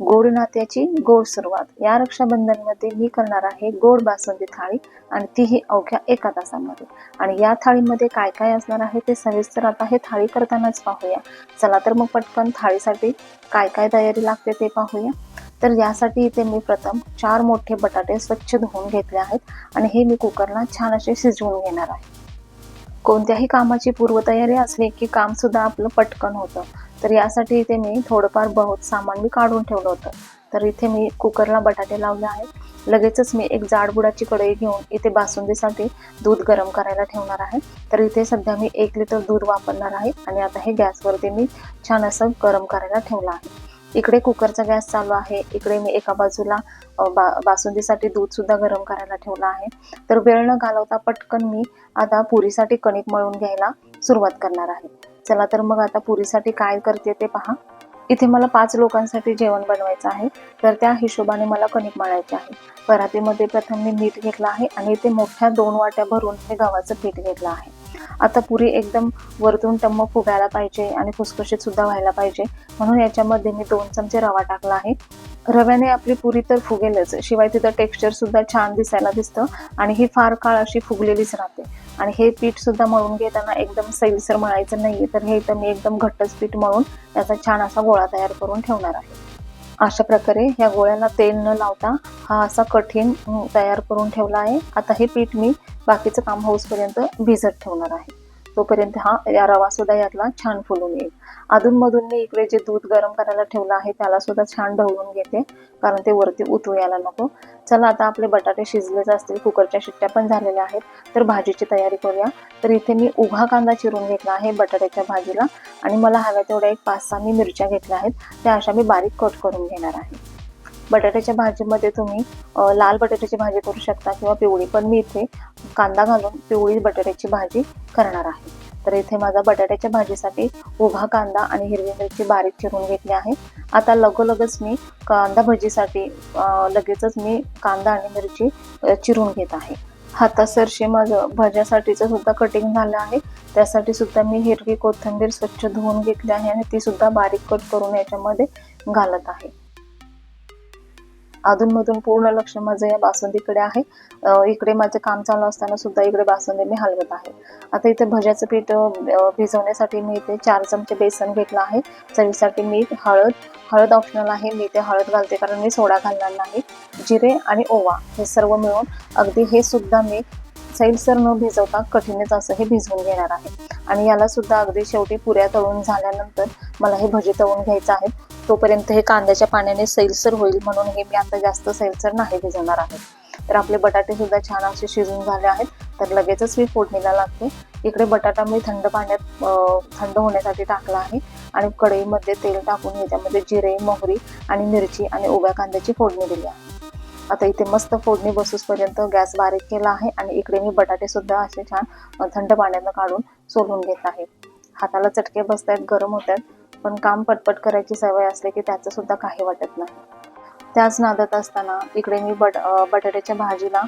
गोड नात्याची गोड सुरुवात. या रक्षाबंधनमध्ये मी करणार आहे गोड बासुंदी थाळी आणि तीही अवघ्या एका तासामध्ये. आणि या थाळीमध्ये काय काय असणार आहे ते सविस्तर आता हे थाळी करतानाच पाहूया. चला तर मग पटकन थाळीसाठी काय काय तयारी लागते ते पाहूया. तर यासाठी इथे मी प्रथम चार मोठे बटाटे स्वच्छ धुवून घेतले आहेत आणि हे मी कुकरला छान असे शिजवून घेणार आहे. कोणत्याही कामाची पूर्वतयारी असली की काम सुद्धा आपलं पटकन होतं. तर यासाठी इथे मी थोडंफार बहुत सामान मी काढून ठेवलं होतं. तर इथे मी कुकरला बटाटे लावले आहेत. लगेचच मी एक जाडबुडाची कढई घेऊन इथे बासुंदीसाठी दूध गरम करायला ठेवणार आहे. तर इथे सध्या मी एक लिटर दूध वापरणार आहे आणि आता हे गॅसवरती मी छान असं गरम करायला ठेवलं आहे. इकडे कुकरचा गॅस चालू आहे. इकडे मी एका बाजूला बा बासुंदीसाठी दूधसुद्धा गरम करायला ठेवलं आहे. तर वेळ न घालवता पटकन मी आता पुरीसाठी कणिक मळून घ्यायला सुरुवात करणार आहे. चला तर मग आता पुरीसाठी काय करते ते पहा. इथे मला पाच लोकांसाठी जेवण बनवायचं आहे. तर त्या हिशोबाने मला कणिक मळायचे आहे. परातीमध्ये प्रथम मी मीठ घेतलं आहे आणि इथे मोठ्या दोन वाट्या भरून हे गव्हाचं पीठ घेतलं आहे. आता पुरी एकदम वरतून टम्म फुगायला पाहिजे आणि फुसफुशीत सुद्धा व्हायला पाहिजे. म्हणून याच्यामध्ये मी दोन चमचे रवा टाकला आहे. रव्याने आपली पुरी तर फुगेलच. शिवाय तिथं टेक्स्चर सुद्धा छान दिसायला दिसतं आणि ही फार काळ अशी फुगलेलीच राहते. आणि हे पीठ सुद्धा मळून घेताना एकदम सैलसर मळायचं नाहीये तर हे इथं मी एकदम घट्टच पीठ मळून त्याचा छान असा गोळा तयार करून ठेवणार आहे. अशा प्रकारे या गोळ्याला तेल न लावता हा असा कठीण तयार करून ठेवला आहे. आता हे पीठ मी बाकीचं काम होऊसपर्यंत भिजत ठेवणार आहे. तोपर्यंत हा या रवा सुद्धा यातला छान फुलून येईल. अधूनमधून मी इकडे जे दूध गरम करायला ठेवलं आहे त्याला सुद्धा छान ढवळून घेते कारण ते वरती उतरू यायला नको. चला आता आपले बटाटे शिजलेच असतील कुकरच्या शिट्ट्या पण झालेल्या आहेत तर भाजीची तयारी करूया. तर इथे मी उभा कांदा चिरून घेतला आहे बटाट्याच्या भाजीला आणि मला हव्या तेवढ्या एक पाच सहा मी मिरच्या घेतल्या आहेत त्या अशा मी बारीक कट करून घेणार आहे. बटाट्याच्या भाजीमध्ये तुम्ही लाल बटाट्याची भाजी करू शकता किंवा पिवळी पण मी इथे कांदा घालून पिवळी बटाट्याची भाजी करणार आहे. तर इथे माझा बटाट्याच्या भाजीसाठी उभा कांदा आणि हिरवी मिरची बारीक चिरून घेतली आहे. आता लगोलगच मी कांदा भजीसाठी लगेचच मी कांदा आणि मिरची चिरून घेत आहे. हातासरशी माझं भज्यासाठीचं सुद्धा कटिंग झालं आहे. त्यासाठी सुद्धा मी हिरवी कोथिंबीर स्वच्छ धुवून घेतली आहे आणि ती सुद्धा बारीक कट करून याच्यामध्ये घालत आहे. अधूनमधून पूर्ण लक्ष माझं या बासुंदीकडे आहे. इकडे माझं काम चालू असताना सुद्धा इकडे बासुंदी मी हलवत आहे. आता इथे भज्याचं पीठ भिजवण्यासाठी मी इथे चार चमचे बेसन घेतलं आहे. चवीसाठी मीठ हळद हळद ऑप्शनल आहे. मी इथे हळद घालते कारण मी सोडा घालणार नाही. जिरे आणि ओवा हे सर्व मिळून अगदी हे सुद्धा मी सैलसर न भिजवता कठीणच असं हे भिजवून घेणार आहे. आणि याला सुद्धा अगदी शेवटी पुऱ्या तळून झाल्यानंतर मला हे भजी तळून घ्यायचं आहे. तोपर्यंत हे कांद्याच्या पाण्याने सैलसर होईल म्हणून हे मी आता जास्त सैलसर नाही भिजवणार आहे. तर आपले बटाटे सुद्धा छान असे शिजून झाले आहेत. तर लगेचच मी फोडणीला लागते. इकडे बटाटा मी थंड पाण्यात थंड होण्यासाठी टाकला आहे. आणि कढईमध्ये तेल टाकून याच्यामध्ये जिरे मोहरी आणि मिरची आणि उभ्या कांद्याची फोडणी दिली आहे. आता इथे मस्त फोडणी बसूसपर्यंत गॅस बारीक केला आहे आणि इकडे मी बटाटे सुद्धा असे छान थंड पाण्यानं काढून सोलून घेत आहे. हाताला चटके बसत आहेत गरम होत आहेत पण काम पटपट करायची सवय असली की त्याचं सुद्धा काही वाटत नाही. त्याच नादात असताना इकडे मी बट बटाट्याच्या भाजीला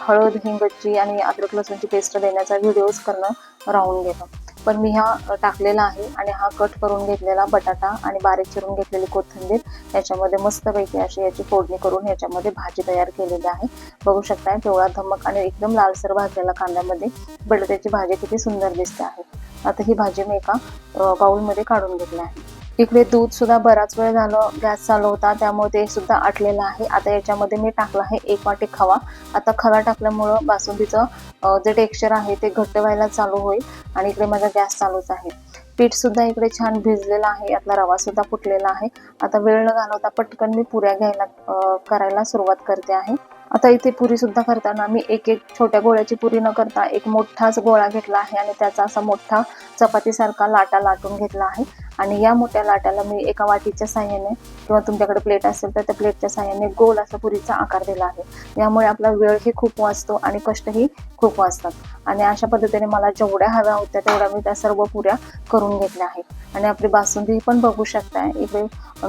हळद हिंगची आणि अद्रक लसूणची पेस्ट देण्याचा व्हिडिओज करणं राहून गेलं. पण मी हा टाकलेला आहे आणि हा कट करून घेतलेला बटाटा आणि बारीक चिरून घेतलेली कोथिंबीर याच्यामध्ये मस्तपैकी अशी याची फोडणी करून याच्यामध्ये भाजी तयार केलेली आहे. बघू शकताय पिवळा धमक आणि एकदम लालसर भाजलेला कांद्यामध्ये बटाट्याची भाजी किती सुंदर दिसते आहे. आता ही भाजी मी एका बाऊलमध्ये बाउलमध्ये काढून घेतली आहे. इकडे दूध सुद्धा बराच वेळ झालं गॅस चालू होता त्यामुळे ते सुद्धा आटलेलं आहे. आता याच्यामध्ये मी टाकला आहे एक वाटी खवा. आता खवा टाकल्यामुळं बासुंदीचं जे टेक्स्चर आहे ते घट्ट व्हायला चालू होईल आणि इकडे माझा गॅस चालूच आहे. पीठ सुद्धा इकडे छान भिजलेला आहे यातला रवा सुद्धा फुटलेला आहे. आता वेळ न घालवता पटकन मी पुऱ्या घ्यायला करायला सुरुवात करते आहे. आता इथे पुरी सुद्धा करताना मी एक एक छोट्या गोळ्याची पुरी न करता एक मोठाच गोळा घेतला आहे आणि त्याचा असा मोठा चपातीसारखा लाटा लाटून घेतला आहे. आणि या मोठ्या लाट्याला मी एका वाटीच्या साह्याने किंवा तुमच्याकडे प्लेट असेल तर त्या प्लेटच्या साह्याने गोल असा पुरीचा आकार दिला आहे. यामुळे आपला वेळही खूप वाचतो आणि कष्टही खूप वाचतात. आणि अशा पद्धतीने मला जेवढ्या हव्या होत्या तेवढ्या मी त्या सर्व पुऱ्या करून घेतल्या आहेत. आणि आपली बासुंदी पण बघू शकताय इकडे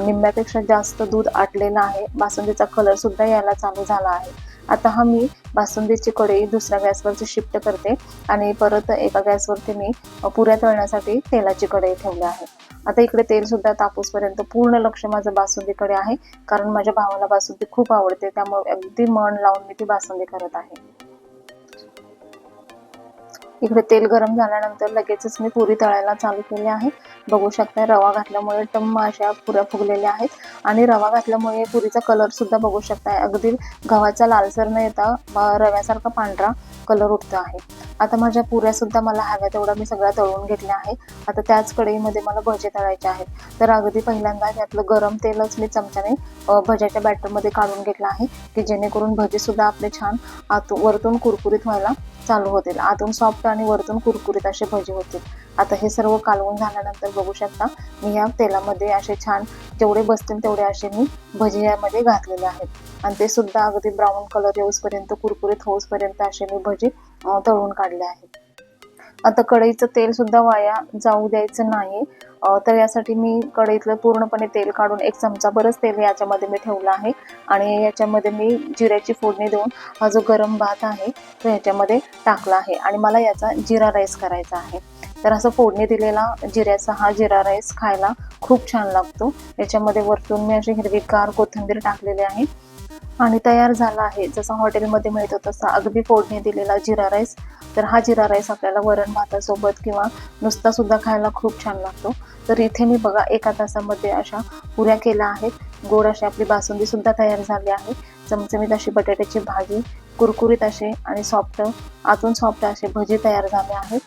निंब्यापेक्षा जास्त दूध आटलेलं आहे. बासुंदीचा कलर सुद्धा यायला चालू झाला आहे. आता हा मी बासुंदीची कढई दुसऱ्या गॅसवरती शिफ्ट करते आणि परत एका गॅसवरती मी पुऱ्या तळण्यासाठी तेलाची कढई ठेवली आहे. आता इकडे तेल सुद्धा तापूसपर्यंत पूर्ण लक्ष माझं बासुंदीकडे आहे कारण माझ्या भावाला बासुंदी खूप आवडते त्यामुळे अगदी मन लावून मी ती बासुंदी करत आहे. इकडे तेल गरम झाल्यानंतर लगेचच मी पुरी तळायला चालू केली आहे. बघू शकता रवा घातल्यामुळे टम्म अशा पुऱ्या फुगलेल्या आहेत. आणि रवा घातल्यामुळे पुरीचा कलर सुद्धा बघू शकताय. अगदी गव्हाचा लालसर न येता रव्यासारखा पांढरा कलर उठतो आहे. आता माझ्या पुऱ्या सुद्धा मला हव्या तेवढ्या मी सगळ्या तळून घेतल्या आहे आता त्याच कढईमध्ये मला भजे तळायचे आहेत. तर अगदी पहिल्यांदा त्यातलं गरम तेलच मी चमच्याने भज्याच्या बॅटरमध्ये काढून घेतलं आहे की जेणेकरून भजे सुद्धा आपले छान आत वरतून कुरकुरीत व्हायला चालू होतील. आतून सॉफ्ट आणि वरतून कुरकुरीत असे भजे होतील. आता हे सर्व कालवून झाल्यानंतर बघू शकता मी या तेलामध्ये असे छान जेवढे बसतील तेवढे असे मी भजे यामध्ये घातलेले आहेत. आणि ते सुद्धा अगदी ब्राऊन कलर येऊसपर्यंत कुरकुरीत होऊसपर्यंत असे मी भजे तळून काढले आहेत. आता कढईचं तेल सुद्धा वाया जाऊ द्यायचं नाही तर यासाठी मी कढईतलं पूर्णपणे तेल काढून एक चमचा बरंच तेल याच्यामध्ये मी ठेवलं आहे. आणि याच्यामध्ये मी जिऱ्याची फोडणी देऊन हा जो गरम भात आहे तो ह्याच्यामध्ये टाकला आहे. आणि मला याचा जिरा राईस करायचा आहे. तर असं फोडणी दिलेला जिऱ्याचा हा जिरा राईस खायला खूप छान लागतो. याच्यामध्ये वरतून मी अशी हिरवीगार कोथिंबीर टाकलेली आहे. आणि तयार झाला आहे. जसं हॉटेलमध्ये मिळतो तसा अगदी फोडणी दिलेला जिरा राईस. तर हा जिरा राईस आपल्याला वरण भातासोबत किंवा नुसता सुद्धा खायला खूप छान लागतो. तर इथे मी बघा एका तासामध्ये अशा पुऱ्या केल्या आहेत. गोड अशी आपली बासुंदी सुद्धा तयार झाली आहे. चमचमीत अशी बटाट्याची भाजी कुरकुरीत असे आणि सॉफ्ट आतून सॉफ्ट असे भजी तयार झाले आहेत.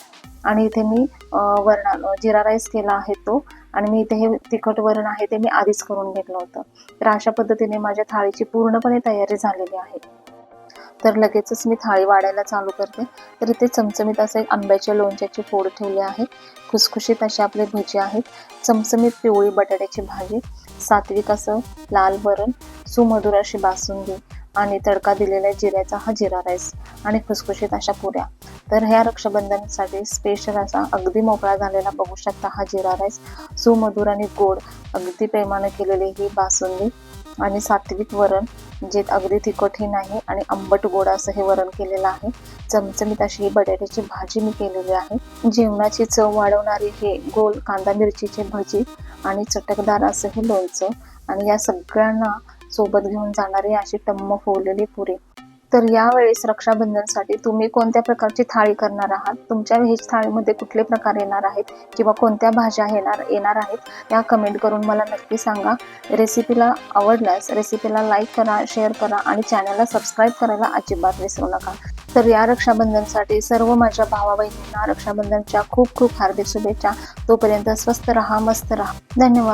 आणि इथे मी वरणा जिरा राईस केला आहे तो. आणि मी इथे हे तिखट वरण आहे ते मी आधीच करून घेतलं होतं. तर अशा पद्धतीने माझ्या थाळीची पूर्णपणे तयारी झालेली आहे. तर लगेचच मी थाळी वाढायला चालू करते. तर इथे चमचमीत असे आंब्याच्या लोणच्याची फोड ठेवली आहे. खुसखुशीत असे आपले भजी आहेत. चमचमीत पिवळी बटाट्याची भाजी सात्विक असं लाल वरण सुमधुर अशी बासुंदी आणि तडका दिलेला जिऱ्याचा हा जिरा राईस आणि खुसखुशीत अशा पुऱ्या. तर ह्या रक्षाबंधनसाठी स्पेशल असा अगदी मोकळा झालेला बघू शकता हा जिरा राईस. सुमधुर आणि गोड अगदी प्रेमानं केलेली ही बासुंदी आणि सात्विक वरण जे अगदी तिखटही नाही आणि आंबट गोड असं हे वरण केलेलं आहे. चमचमीत अशी ही बटाट्याची भाजी मी केलेली आहे. जेवणाची चव वाढवणारी हे गोल कांदा मिरचीचे भजी आणि चटकदार असं हे लोणचं आणि या सगळ्यांना सोबत घेऊन जाणारी अशी टम्म फुललेली पुरे. तर यावेळेस रक्षाबंधनसाठी तुम्ही कोणत्या प्रकारची थाळी करणार आहात? तुमच्या व्हेज थाळीमध्ये कुठले प्रकार येणार आहेत? किंवा कोणत्या भाज्या येणार येणार आहेत? या कमेंट करून मला नक्की सांगा. रेसिपीला आवडल्यास रेसिपीला लाईक करा शेअर करा आणि चॅनलला सबस्क्राईब करायला अजिबात विसरू नका. तर या रक्षाबंधनसाठी सर्व माझ्या भावा बहिणींना रक्षाबंधनच्या खूप खूप हार्दिक शुभेच्छा. तोपर्यंत स्वस्त रहा मस्त रहा. धन्यवाद.